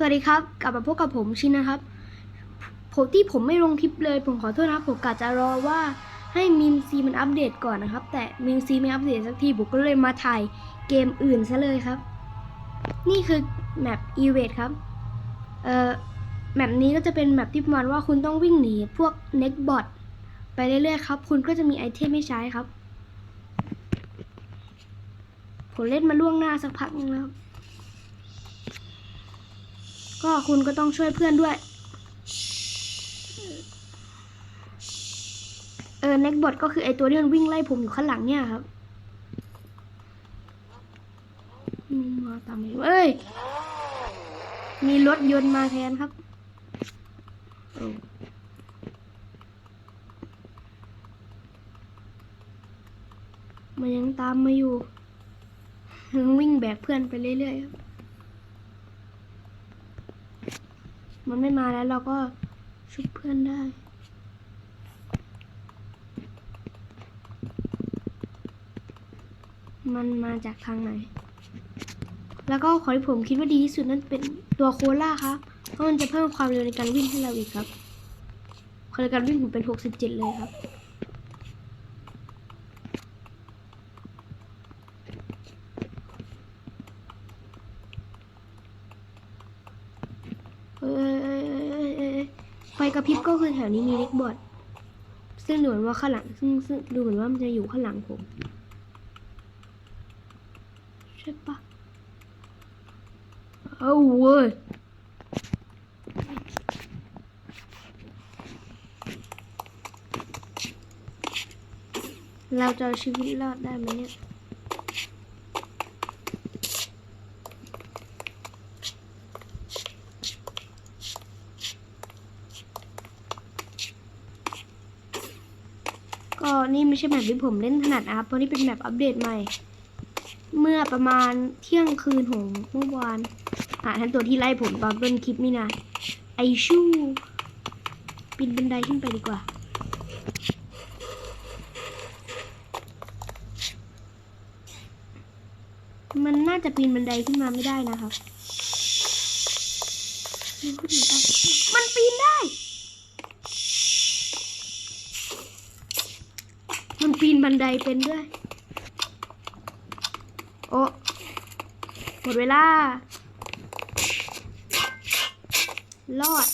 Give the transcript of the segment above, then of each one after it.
สวัสดีครับ กลับมาพบกับผมชินนะครับ ผมที่ผมไม่ลงคลิปเลย ผมขอโทษนะครับ ผมกะจะรอว่าให้มีมซีมันอัปเดตก่อนนะครับ แต่มีมซีไม่อัปเดตสักทีผมก็เลยมาถ่ายเกมอื่นซะเลยครับ นี่คือแมปอีเวทครับ เอ่อแมปนี้ก็จะเป็นแมปที่ประมาณว่าคุณต้องวิ่งหนีพวกเน็กบอทไปเรื่อยๆครับ คุณก็จะมีไอเทมให้ใช้ครับ ผมเล่นมาล่วงหน้าสักพักนึงแล้วครับ ก็คุณก็ต้องช่วยเพื่อนด้วย เออเน็กบอทก็คือไอตัวที่มันวิ่งไล่ผมอยู่ข้างหลังเนี่ยครับมาตามเอ้ย มีรถยนต์มาแทนครับ มันยังตามมาอยู่ยังวิ่งแบกเพื่อนไปเรื่อยๆครับ มันไม่มาแล้วเราก็ชุบเพื่อนได้ มันมาจากทางไหน แล้วก็ขอที่ผมคิดว่าดีที่สุดนั่นเป็นตัวโคล่าครับ เพราะมันจะเพิ่มความเร็วในการวิ่งให้เราอีกครับความเร็วการวิ่งผมเป็น 67 เลยครับ เอ้ยเอ้ยเอ้ยเอ้ยเอ้ยไฟกระ พิบก็คือแถวนี้มีเล็กบอดซึ่งดูเหมือนว่าข้างหลัง ซึ่งซึ่งดูเหมือนว่ามันจะอยู่ข้างหลังผมใช่ปะเอาเว้ยเราจะชีวิตรอดได้ไหมเนี่ย ก็นี่ไม่ ใช่แมปที่ผมเล่นถนัดนะครับ เพราะนี่เป็นแมปอัปเดตใหม่ เมื่อประมาณเที่ยงคืนของเมื่อวานหาท่านตัวที่ไล่ผมตอนต้นคลิปนี่นะไอชูปีนบันไดขึ้นไปดีกว่า มันน่าจะปีนบันไดขึ้นมาไม่ได้นะครับ มันขึ้นมาได้มันปีนได้ มันปีน บันไดเป็นด้วย โอ้หมดเวลา รอด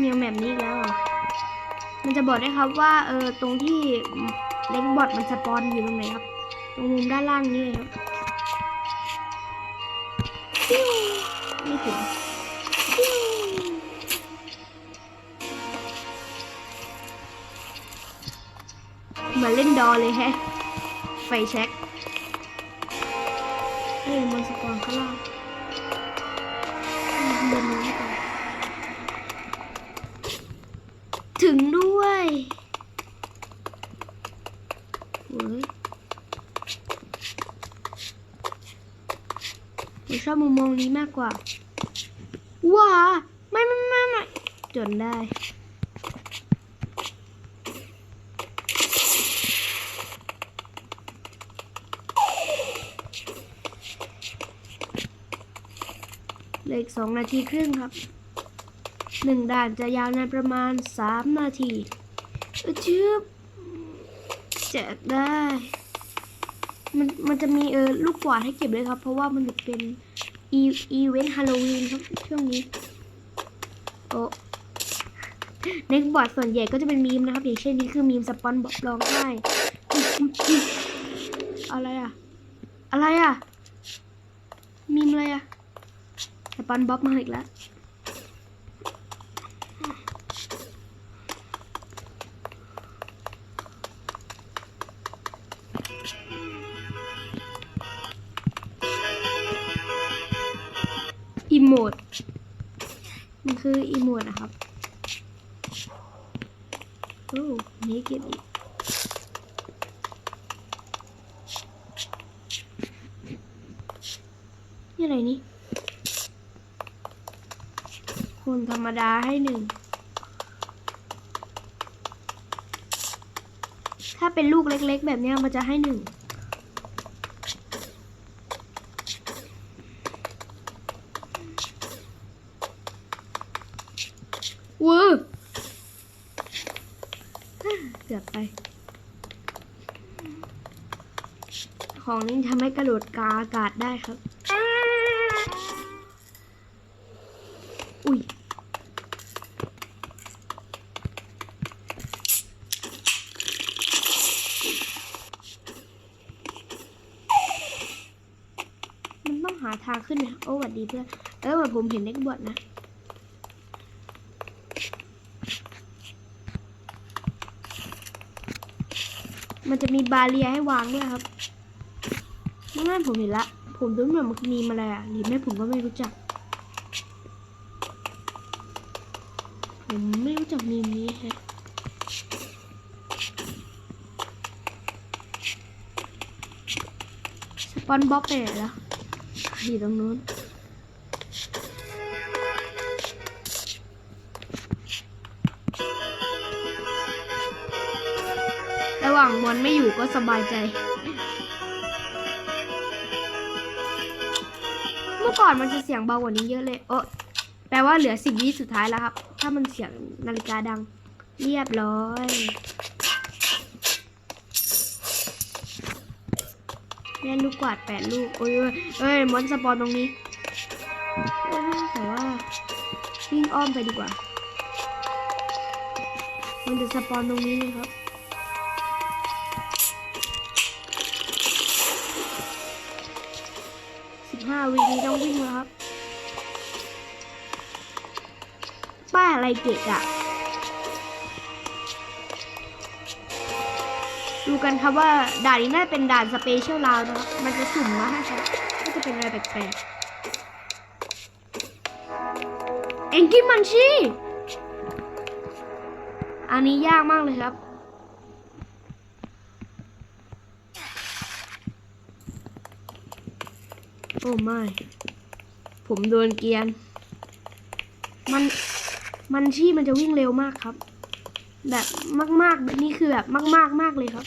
มีเอาแมปนี้อีกแล้ว มันจะบอกได้ครับว่า เออ ตรงที่เล็กบอทมันสปอนอยู่ตรงไหนครับ ตรงมุมด้านล่างนี่เลยครับไม่ถึง อนเล่นดอเลยแฮะ ไฟแช็กเอ้ยมันสปอนข้างล่างเดินมาก่อนถึงด้วยเฮ้ยผมชอบมุมมองนี้มากกว่า ว้า ไม่ไม่ไม่ไม่จนได้ เลืออีกสองนาทีครึ่งครับหนึ่งด่านจะยาวนานประมาณสามนาทีชืบแจกได้ มันมันจะมีเออลูกกวาดให้เก็บเลยครับ เพราะว่ามันเป็นอีอีเวนต์ฮาโลวีนครับช่วงนี้โอ้ในบอร์ดส่วนใหญ่ก็จะเป็นมีมนะครับอย่างเช่นนี้คือมีมสปอนบอกร้องไห้อุ๊ยอุ๊ยอุ๊ยอะไรอะอะไรอะมีมอะไรอะ สปอนบ๊อบมาอีกแล้วอีโมดมันคืออีโมดนะครับโอ้นี่เก็บอีกนี่อะไรนี่ คูธรรมดาให้หนึ่ง ถ้าเป็นลูกเล็กๆ แบบนี้มันจะให้หนึ่ง วื้อเกือบไป ของนี้ทำให้กระโดดกาอากาศได้ครับ ทางขึ้นนะโอ้หวัดดีเพื่อนเออผมเห็นเน็กบอดนะมันจะมีบาเรียให้วางด้วยครับไม่งั้นผมเห็นละ ผมดูเหมือนมันมีมาอะไรอะหรือไม่ผมก็ไม่รู้จัก ผมไม่รู้จักมีมนี้ฮะสปอนบ๊อบไปไหนแล้ว อยู่ตรงนู้นระหว่างมอนไม่อยู่ก็สบายใจ เมื่อก่อนมันจะเสียงเบากว่านี้เยอะเลย เออแปลว่าเหลือสิบวิสุดท้ายแล้วครับ ถ้ามันเสียงนาฬิกาดัง เรียบร้อย เล่นลูกกวาดแปดลูกโอ้ยเอ้ยเอ้ยมอนสปอนตรงนี้ แต่ว่าวิ่งอ้อมไปดีกว่า มันจะสปอนตรงนี้เลยครับสิบห้าวินี้ต้องวิ่งแล้วครับ ป้าอะไรเกะอะ ดูกันครับว่าด่านนี้น่าเป็นด่านสเปเชียลราวนะ มันจะสุ่มมาให้ครับก็จะเป็นอะไรแปลกๆเอ็งกี้มันชีอันนี้ยากมากเลยครับโอ้ไม่ ผมโดนเกียน มัน มันชี่มันจะวิ่งเร็วมากครับ แบบมากๆแบบนี้คือแบบมาก ๆมากเลยครับ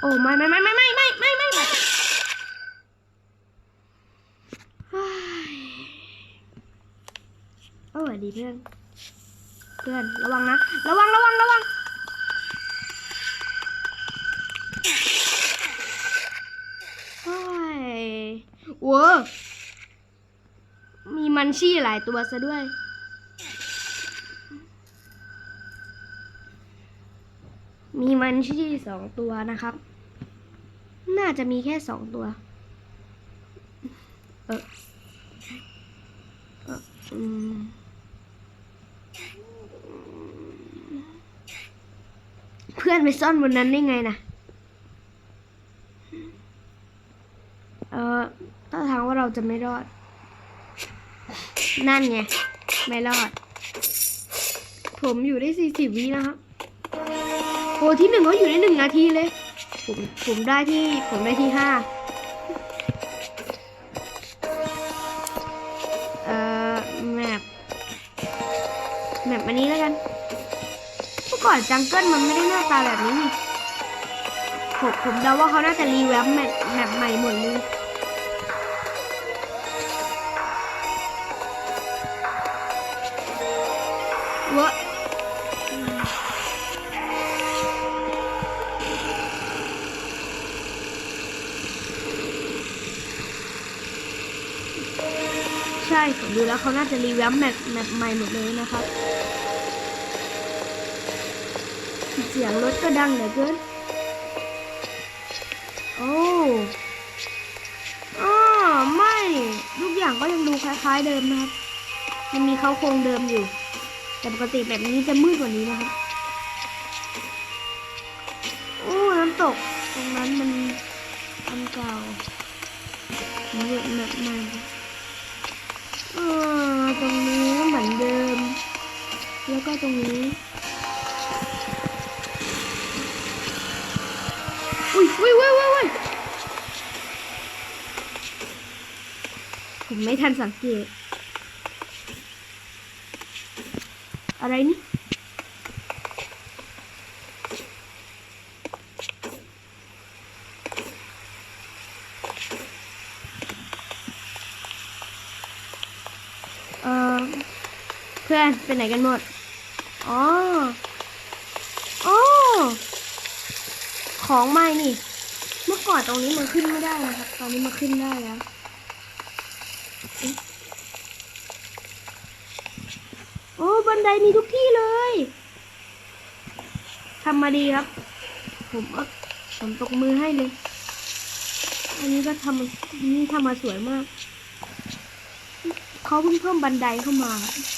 โอ้ไม่ไม่ไม่ไม่ไม่ไม่ไม่ไม่ไม่เฮ้ยโอ้ดีเพื่อน เพื่อน ระวังนะ ระวังระวังระวัง โอ้ยโว้ว มันชี่หลายตัวซะด้วย มีมันชี่สองตัวนะครับ น่าจะมีแค่สองตัว เออเอออืมเพื่อนไปซ่อนบนนั้นได้ไงนะเออถ้าทางว่าเราจะไม่รอด นั่นไง ไม่รอด ผมอยู่ได้สี่สิบวินะครับโหที่หนึ่งเขาอยู่ได้หนึ่งนาทีเลย ผมผมได้ที่ผมได้ที่ห้าเอ่อแมปแมปอันนี้แล้วกันเมื่อก่อนจังเกิลมันไม่ได้หน้าตาแบบนี้นี่ผมผมเดาว่าเขาน่าจะรีแวมป์แมปแมปใหม่หมดเลย ช่ผมดูแล้วเขาน่าจะรีแวมป์แมปแมปใหม่หมดเลยนะครับ เสียงรถก็ดังเหลือเกิน โอ้อ้อไม่ทุกอย่างก็ยังดูคล้ายๆเดิมนะครับ ยังมีเขาโครงเดิมอยู่ แต่ปกติแบบนี้จะมืดกว่านี้นะครับโอ้น้ำตกตรงนั้นมันอันเก่าเยอะแบบใหม่เออ ตรงนี้เหมือนเดิม แล้วก็ตรงนี้ อุ้ยอุ้ยอุ้ยอุ้ยอุ้ยผมไม่ทันสังเกต อะไรนี่ ไปไหนกันหมด อ๋อ อ๋อ ของใหม่นี่ เมื่อก่อนตรงนี้มันขึ้นไม่ได้นะครับ ตอนนี้มันขึ้นได้แล้วอ๊ะโอ้บันไดมีทุกที่เลยทำมาดีครับ ผมเออผมตกมือให้เลย อันนี้ก็ทำนี่ทำมาสวยมาก เขาเพิ่งเพิ่มบันไดเข้ามาครับ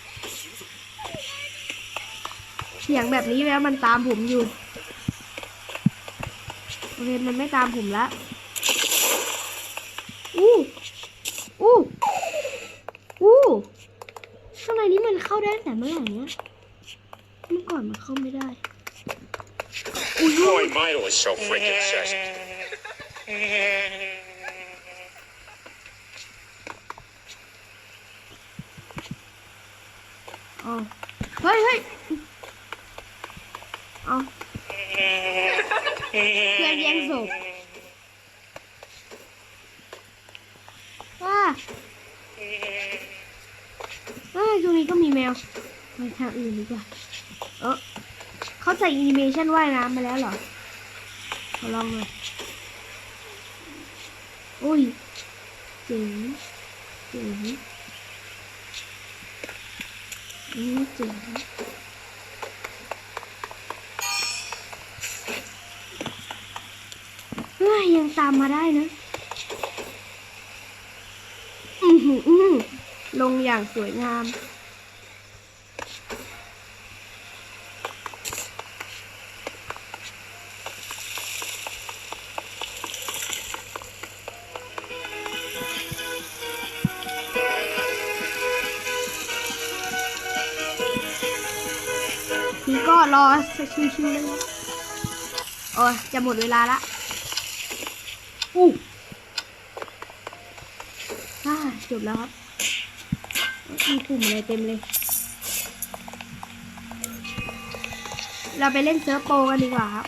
เสียงแบบนี้แล้วมันตามผมอยู่โอเคมันไม่ตามผมละอู้อู้อู้ข้างในนี้มันเข้าได้ตั้งแต่เมื่อไหร่เนี้ยเมื่อก่อนมันเข้าไม่ได้อุ้ย Boy Milo is so freaking sexy เอาเฮ้ยเฮ้ย เอาเพื่อนแย่งศพว่าเฮ้ยตรงนี้ก็มีแมวไปทางอื่นดีกว่าเออเขาใส่แอนิเมชันว่ายน้ำมาแล้วเหรอขอลองหน่อยโอ้ยเจ๋งเจ๋งอืมเจ๋งเฮ้ ยยังตามมาได้นะ อือหือลงอย่างสวยงาม นี่ก็รอชิวๆเลยนะโอ้ยจะหมดเวลาละ อู้อ่าจบแล้วครับมีปุ่มอะไรเต็มเลย เราไปเล่นเซิร์ฟโปรกันดีกว่าครับ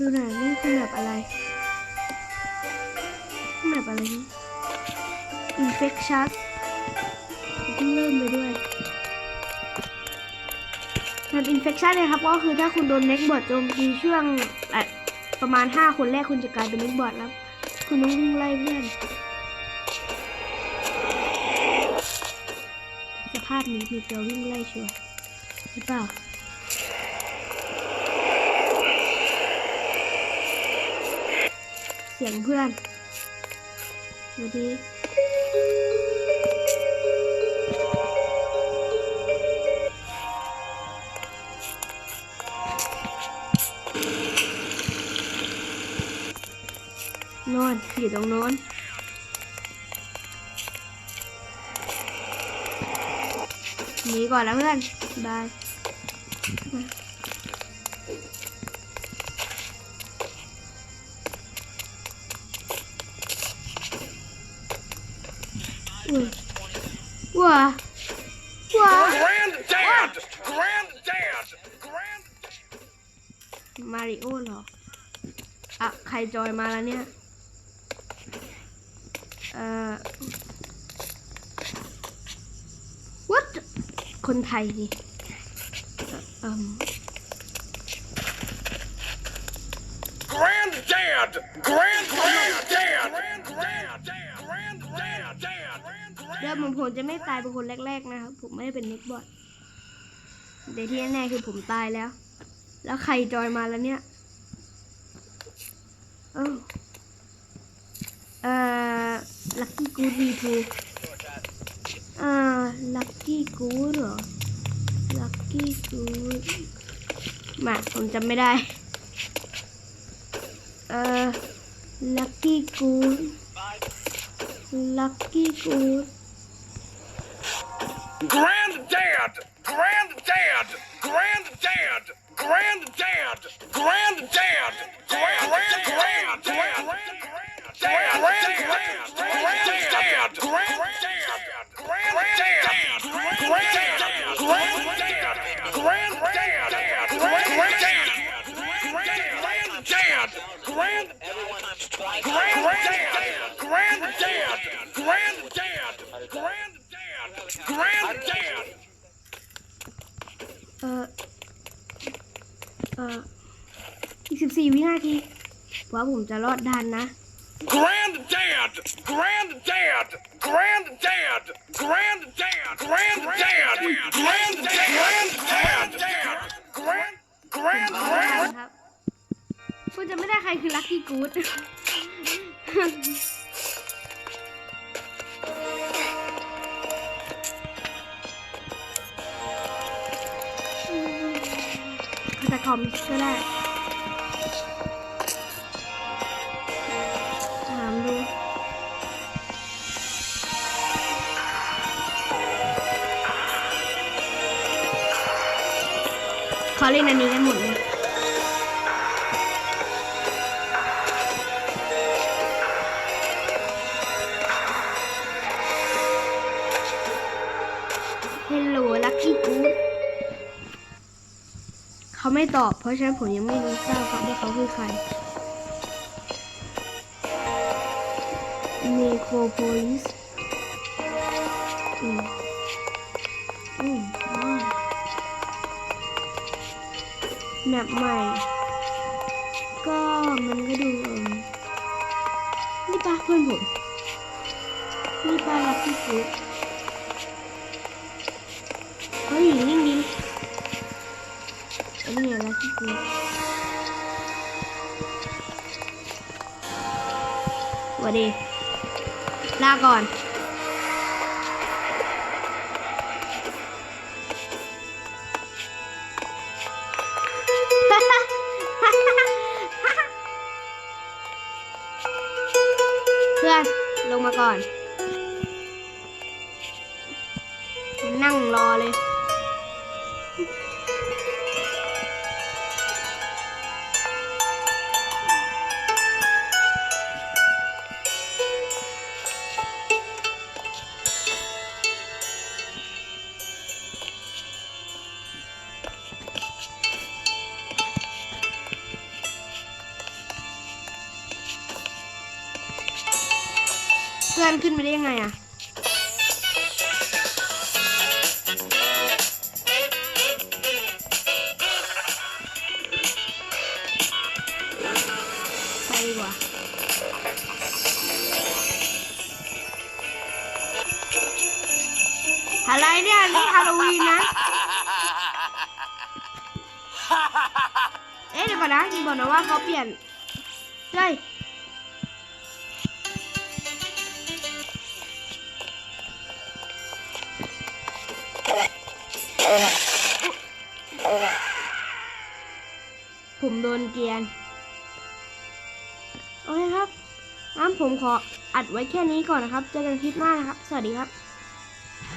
ดูหน่อยนี่คือแบบอะไรแบบอะไรนี่ infection เพิ่งเริ่มไปด้วยแบบ infection เนี่ยครับ ก็คือถ้าคุณโดน neck bot โจมตีช่วงประมาณ 5 คนแรกคุณจะกลายเป็น neck bot แล้ว คุณต้องวิ่งไล่เพื่อนสภาพนี้มีตัววิ่งไล่ชัวร์หรือเปล่า สียงเพื่อนสวัสดีโนอนอยู่ตรงโน้นหนีก่อนแล้วเพื่อนบาย ว้าว้า Granddad Granddad Grand มาริโอเหรอ อะ ใครจอยมาแล้วเนี่ย เอ่อ what คนไทยนี่เอ่อ Granddad Grand Granddad Granddad เดี๋ยวผมผมจะไม่ตายเป็นคนแรก ๆ นะครับ ผมไม่ได้เป็นนิกบอทแต่ที่แน่ๆคือผมตายแล้ว แล้วใครจอยมาแล้วเนี่ยเอ้าเอ่อลัคกี้กูดีทูอ่าลัคกี้กูเหรอลัคกี้กูมาผมจำไม่ได้ เอ่อลัคกี้กูลัคกี้กู ด Granddad! Granddad! Granddad! Granddad! Granddad! Granddad! Granddad! Granddad! 4วินาทีเพราะผมจะรอดดันนะ Grand Dad Grand Dad Grand Dad Grand Dad Grand Dad Grand Dad Grand Dad Grand Grand Grand ครับคุณจะไม่ได้ใครคือลัคกี้กู๊ดจะคอมก็ได้ เขาเล่นอันนี้กันหมดเลยเฮลโลลัคกี้กูดเขาไม่ตอบ เพราะฉะนั้นผมยังไม่รู้ทราบครับว่าเขาคือใครเมโครโพลิสอืม แมปใหม่ ก็มันก็ดูเอมนี่ป้าเพื่อนผมนี่ป้าลัคกี้กูดเฮ้ยนิ่งดิอันนี้อะไรที่กูสวัสดีลาก่อน อน นั่งรอเลย กว่าอะไรเนี่ยนี่ฮาโลวีนนะ เอ๊ะเดี๋ยวก่อนนะอย่าบอกนะว่าเขาเปลี่ยนเฮ้ยผมโดนเกลียน โอเคครับงั้นผมขออัดไว้แค่นี้ก่อนนะครับ เจอกันคลิปหน้านะครับ สวัสดีครับ